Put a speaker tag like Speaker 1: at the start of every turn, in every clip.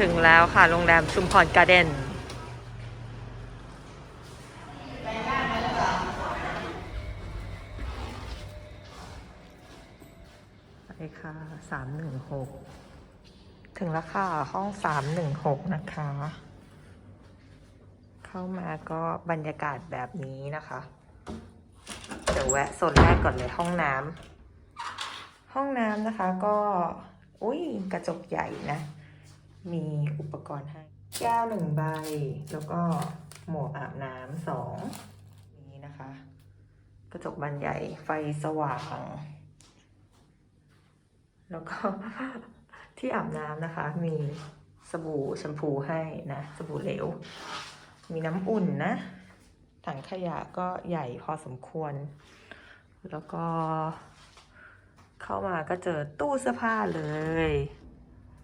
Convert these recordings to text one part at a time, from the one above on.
Speaker 1: ถึงแล้วค่ะ โรงแรมชุมพรการ์เด้นไปค่ะสามหนึ่งหกถึงแล้วค่ะ ห้องสามหนึ่งหกนะคะ เข้ามาก็บรรยากาศแบบนี้นะคะ เดี๋ยวแวะโซนแรกก่อนเลยห้องน้ำห้องน้ำนะคะก็ อุ้ยกระจกใหญ่นะ มีอุปกรณ์ให้ แก้วหนึ่งใบ แล้วก็หมวกอาบน้ำสองนี้นะคะ กระจกบานใหญ่ไฟสว่าง แล้วก็ที่อาบน้ำนะคะ มีสบู่แชมพูให้นะ สบู่เหลว มีน้ำอุ่นนะ ถังขยะก็ใหญ่พอสมควร แล้วก็ เข้ามาก็เจอตู้เสื้อผ้าเลย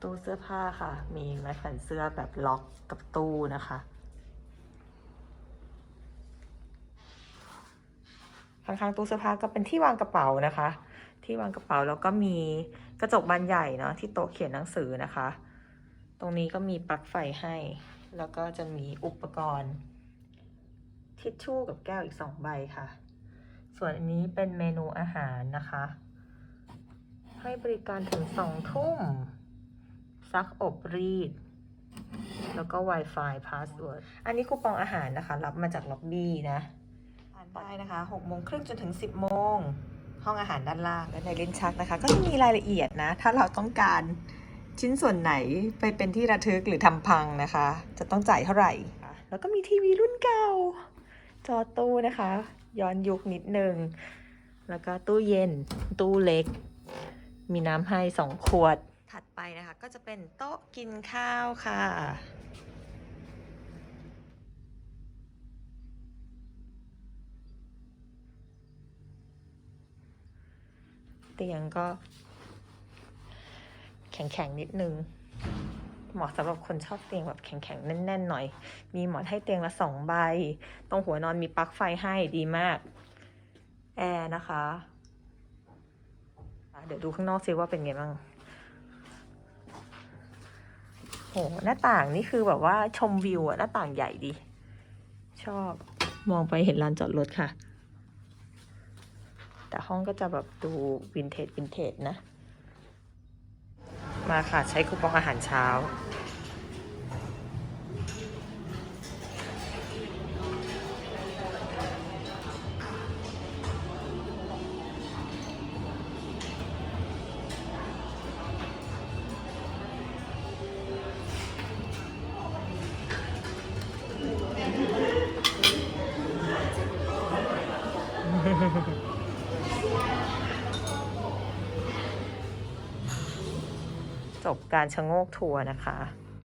Speaker 1: ตู้เสื้อผ้าค่ะ มีไม้แขวนเสื้อแบบล็อกกับตู้นะคะ ข้างๆตู้เสื้อผ้าก็เป็นที่วางกระเป๋านะคะ ที่วางกระเป๋าแล้วก็มีกระจกบานใหญ่เนาะที่โต๊ะเขียนหนังสือนะคะ ตรงนี้ก็มีปลั๊กไฟให้ แล้วก็จะมีอุปกรณ์ ทิชชู่กับแก้วอีกสองใบค่ะ ส่วนอันนี้เป็นเมนูอาหารนะคะ ให้บริการถึงสองทุ่ม ซักอบรีด แล้วก็ Wi-Fi password อันนี้คูปองอาหารนะคะ รับมาจากล็อบบี้นะทานได้นะคะ6โมงครึ่งจนถึง 10โมงห้องอาหารด้านล่างและในลิ้นชักนะคะ ก็จะมีรายละเอียดนะ ถ้าเราต้องการชิ้นส่วนไหนไปเป็นที่ระทึกหรือทำพังนะคะ จะต้องจ่ายเท่าไหร่ แล้วก็มีทีวีรุ่นเก่า จอตู้นะคะ ย้อนยุคนิดนึง แล้วก็ตู้เย็น ตู้เล็ก มีน้ำให้สองขวด ถัดไปนะคะก็จะเป็นโต๊ะกินข้าวค่ะ เตียงก็แข็งๆนิดนึงเหมาะสำหรับคนชอบเตียงแบบแข็งๆ แน่นๆ หน่อย มีหมอนให้เตียงละสองใบ ตรงหัวนอนมีปลั๊กไฟให้ดีมาก แอร์นะคะะเดี๋ยวดูข้างนอกซิว่าเป็นไงบ้าง โหหน้าต่างนี่คือแบบว่าชมวิวอะหน้าต่างใหญ่ดี ชอบมองไปเห็นลานจอดรถค่ะ แต่ห้องก็จะแบบดูวินเทจวินเทจนะ มาค่ะใช้คูปองอาหารเช้า จบการชะโงกทัวร์นะคะ